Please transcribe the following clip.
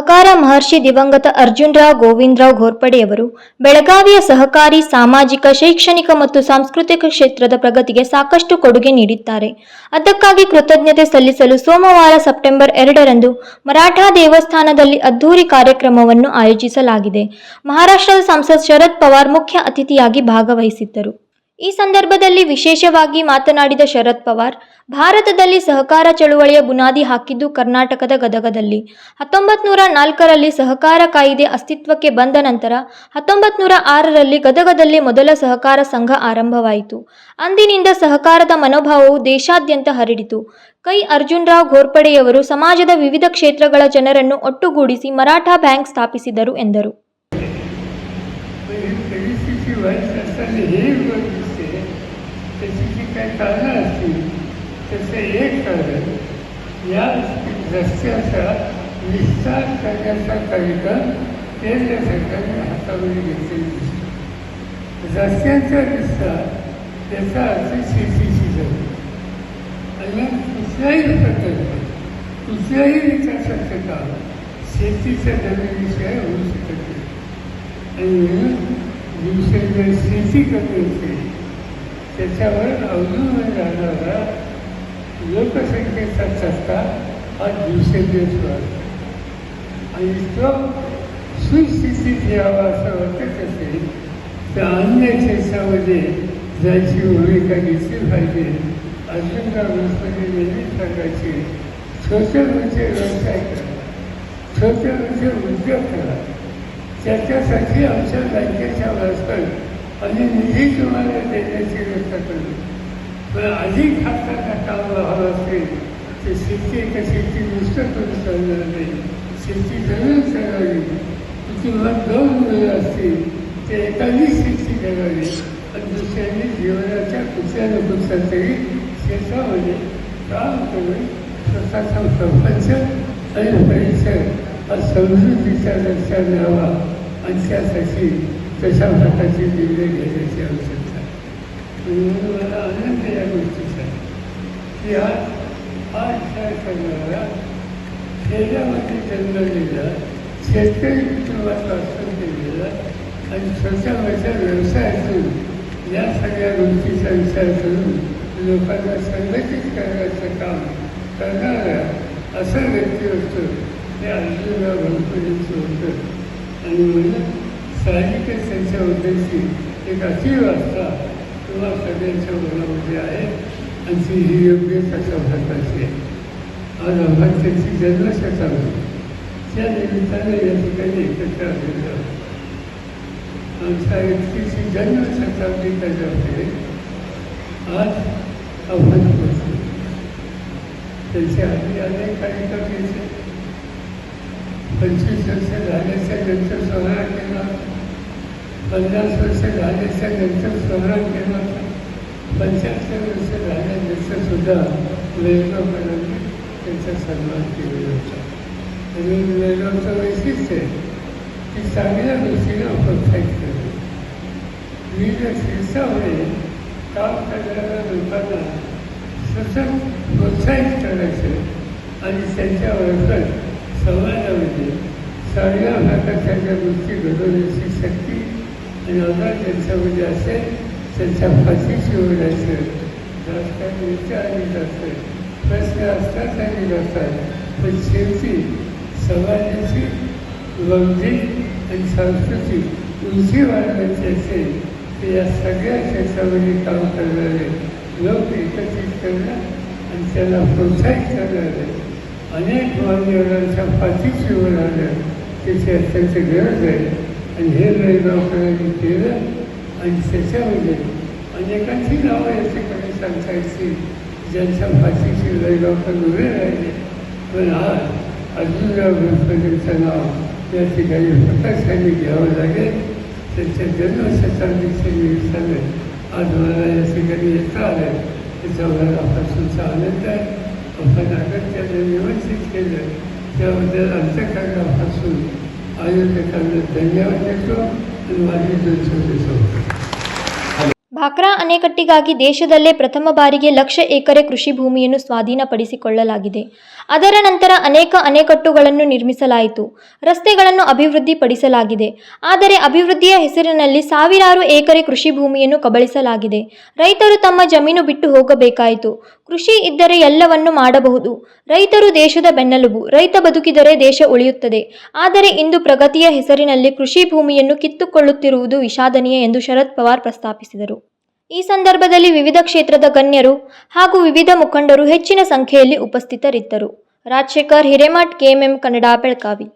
ಸಹಕಾರ ಮಹರ್ಷಿ ದಿವಂಗತ ಅರ್ಜುನರಾವ್ ಗೋವಿಂದರಾವ್ ಘೋರ್ಪಡೆಯವರು ಬೆಳಗಾವಿಯ ಸಹಕಾರಿ ಸಾಮಾಜಿಕ, ಶೈಕ್ಷಣಿಕ ಮತ್ತು ಸಾಂಸ್ಕೃತಿಕ ಕ್ಷೇತ್ರದ ಪ್ರಗತಿಗೆ ಸಾಕಷ್ಟು ಕೊಡುಗೆ ನೀಡಿದ್ದಾರೆ. ಅದಕ್ಕಾಗಿ ಕೃತಜ್ಞತೆ ಸಲ್ಲಿಸಲು ಸೋಮವಾರ ಸೆಪ್ಟೆಂಬರ್ ಎರಡರಂದು ಮರಾಠ ದೇವಸ್ಥಾನದಲ್ಲಿ ಅದ್ದೂರಿ ಕಾರ್ಯಕ್ರಮವನ್ನು ಆಯೋಜಿಸಲಾಗಿದೆ. ಮಹಾರಾಷ್ಟ್ರದ ಸಂಸದ್ ಶರದ್ ಪವಾರ್ ಮುಖ್ಯ ಅತಿಥಿಯಾಗಿ ಭಾಗವಹಿಸಿದ್ದರು. ಈ ಸಂದರ್ಭದಲ್ಲಿ ವಿಶೇಷವಾಗಿ ಮಾತನಾಡಿದ ಶರದ್ ಪವಾರ್, ಭಾರತದಲ್ಲಿ ಸಹಕಾರ ಚಳುವಳಿಯ ಬುನಾದಿ ಹಾಕಿದ್ದು ಕರ್ನಾಟಕದ ಗದಗದಲ್ಲಿ. ಹತ್ತೊಂಬತ್ತು ನೂರ ನಾಲ್ಕರಲ್ಲಿ ಸಹಕಾರ ಕಾಯಿದೆ ಅಸ್ತಿತ್ವಕ್ಕೆ ಬಂದ ನಂತರ ಹತ್ತೊಂಬತ್ತು ನೂರ ಆರರಲ್ಲಿ ಗದಗದಲ್ಲಿ ಮೊದಲ ಸಹಕಾರ ಸಂಘ ಆರಂಭವಾಯಿತು. ಅಂದಿನಿಂದ ಸಹಕಾರದ ಮನೋಭಾವವು ದೇಶಾದ್ಯಂತ ಹರಡಿತು. ಕೈ ಅರ್ಜುನರಾವ್ ಘೋರ್ಪಡೆಯವರು ಸಮಾಜದ ವಿವಿಧ ಕ್ಷೇತ್ರಗಳ ಜನರನ್ನು ಒಟ್ಟುಗೂಡಿಸಿ ಮರಾಠಾ ಬ್ಯಾಂಕ್ ಸ್ಥಾಪಿಸಿದರು ಎಂದರು. त्याची जी काही कारणं असतील त्याचं एक कारण या रस्त्याचा विस्तार करण्याचा कार्यक्रम केंद्र सरकारने हातामध्ये घेतलेला दिसतो. रस्त्यांचा विस्तार त्याचा अर्थ सी सी सी झाला आणि कुठल्याही प्रकल्प कुठल्याही विकासाचं काम शेतीच्या जमिनीशिवाय होऊ शकत नाही. आणि म्हणून दिवसेंदिवस शेती कमी होते त्याच्यावर अवलंबून राहणारा लोकसंख्येचा टक्का हा दिवसेंदिवस वाढतो आणि तो सुस्थितीत यावा असं वाटत असेल तर अन्य क्षेत्रामध्ये जायची भूमिका घेतली पाहिजे अजून कामस्थाने नेहमी प्रकारचे छोटे मोठे व्यवसाय करा छोटे म्हणजे मोठे उद्योग करा. त्याच्यासाठी आमच्या बँकेच्या मार्फत आणि निधी तुम्हाला पण अधिक हाताचा काम हवं असेल ते शेती एका शेती नुसतं करू चालणार नाही. शेती जमीन करावी किंवा दोन मुलं असतील ते एकाने शेती करावी. आणि दुसऱ्याने जीवनाच्या कुठल्या न तरी शेतामध्ये काम करून स्वतःचा प्रपंच आणि परिसर हा समृद्धीचा दर्शन द्यावा आणि त्यासाठी तशा प्रकारचे निर्णय घेण्याची आवश्यकता आहे मला आनंद या गोष्टीचा आहे की आज हा विचार करणारा खेड्यामध्ये जन्मलेला शेतकरी कुटुंबात वास्तव केलेला आणि छोट्या मोठ्या व्यवसायातून या सगळ्या गोष्टीचा विचार करून लोकांना संघटित करण्याचं काम करणारा असं व्यक्ती होतं ते अर्जुनराव घोरपडेचं होतं आणि म्हणून साहजिकच त्यांच्या उद्देशी एक अशी वाचता किंवा सगळ्यांच्या मनामध्ये आहे आणि ती ही। योग्य अशा आहे आज आम्हाला त्यांची जन्मशताब्दी त्या निमित्ताने या ठिकाणी एकत्र आलेलं आमच्या व्यक्तीची जन्म शताब्दी त्याच्यामध्ये आज आव्हान होते त्यांच्या आधी अनेक कार्यक्रम यायचे पंचवीस वर्ष झाल्याच्यानंतर सोहळा केला पन्नास वर्ष झाल्याच्यानंतर सोहळा केला पंच्याहत्तर वर्ष झाल्यानंतर सुद्धा वेगळपणाने त्यांचा सन्मान केलेला होता. आणि वेगळाचं वैशिष्ट्य आहे की चांगल्या गोष्टीला प्रोत्साहित करणे विविध शिरसामुळे काम करणाऱ्या लोकांना सतत प्रोत्साहित करायचं आणि त्यांच्याबरोबर समाजामध्ये चांगल्या प्रकारच्या गोष्टी घडवण्याची शक्ती म्हणजे आणि आधार त्यांच्यामध्ये असेल त्यांच्या फाशीशी ओढायचं राजकारण विचारली जातं प्रश्न असतात आणि जातात पण शेवटी समाजाची बौद्धिक आणि सांस्कृतिक उंची वाढवायची असेल तर या सगळ्या क्षेत्रामध्ये काम करणारे लोक एकत्रित करणं आणि त्याला प्रोत्साहित करणारे. अनेक मान्यवरांच्या फाशीची उभं आल्या त्याची अत्यंत गरज आहे. आणि हे लयगावकरांनी केलं आणि त्याच्यामध्ये अनेकांची नावं या ठिकाणी सांगता येतील ज्यांच्या पाठीशी लयगावकर उभे राहिले पण आज अर्जुनराव गणपतीचं नाव या ठिकाणी प्रकाशाने घ्यावं लागेल त्यांच्या जन्मशताब्दीच्या निमित्ताने आज मला या ठिकाणी येता आलं त्याचा मनापासूनचा आनंद आहे आपण अगत्याने व्यवस्थित केलं त्याबद्दल अंतकरणापासून आयोजकांना धन्यवाद देतो आणि माझी दोन ಭಾಕ್ರಾ ಅಣೆಕಟ್ಟಿಗಾಗಿ ದೇಶದಲ್ಲೇ ಪ್ರಥಮ ಬಾರಿಗೆ ಲಕ್ಷ ಎಕರೆ ಕೃಷಿ ಭೂಮಿಯನ್ನು ಸ್ವಾಧೀನಪಡಿಸಿಕೊಳ್ಳಲಾಗಿದೆ. ಅದರ ನಂತರ ಅನೇಕ ಅಣೆಕಟ್ಟುಗಳನ್ನು ನಿರ್ಮಿಸಲಾಯಿತು. ರಸ್ತೆಗಳನ್ನು ಅಭಿವೃದ್ಧಿಪಡಿಸಲಾಗಿದೆ. ಆದರೆ ಅಭಿವೃದ್ಧಿಯ ಹೆಸರಿನಲ್ಲಿ ಸಾವಿರಾರು ಎಕರೆ ಕೃಷಿ ಭೂಮಿಯನ್ನು ಕಬಳಿಸಲಾಗಿದೆ. ರೈತರು ತಮ್ಮ ಜಮೀನು ಬಿಟ್ಟು ಹೋಗಬೇಕಾಯಿತು. ಕೃಷಿ ಇದ್ದರೆ ಎಲ್ಲವನ್ನು ಮಾಡಬಹುದು. ರೈತರು ದೇಶದ ಬೆನ್ನೆಲುಬು. ರೈತ ಬದುಕಿದರೆ ದೇಶ ಉಳಿಯುತ್ತದೆ. ಆದರೆ ಇಂದು ಪ್ರಗತಿಯ ಹೆಸರಿನಲ್ಲಿ ಕೃಷಿ ಭೂಮಿಯನ್ನು ಕಿತ್ತುಕೊಳ್ಳುತ್ತಿರುವುದು ವಿಷಾದನೀಯ ಎಂದು ಶರದ್ ಪವಾರ್ ಪ್ರಸ್ತಾಪಿಸಿದರು. ಈ ಸಂದರ್ಭದಲ್ಲಿ ವಿವಿಧ ಕ್ಷೇತ್ರದ ಗಣ್ಯರು ಹಾಗೂ ವಿವಿಧ ಮುಖಂಡರು ಹೆಚ್ಚಿನ ಸಂಖ್ಯೆಯಲ್ಲಿ ಉಪಸ್ಥಿತರಿದ್ದರು. ರಾಜಶೇಖರ್ ಹಿರೇಮಠ್, ಕೆಎಂಎಂ ಕನ್ನಡ ಬೆಳಗಾವಿ.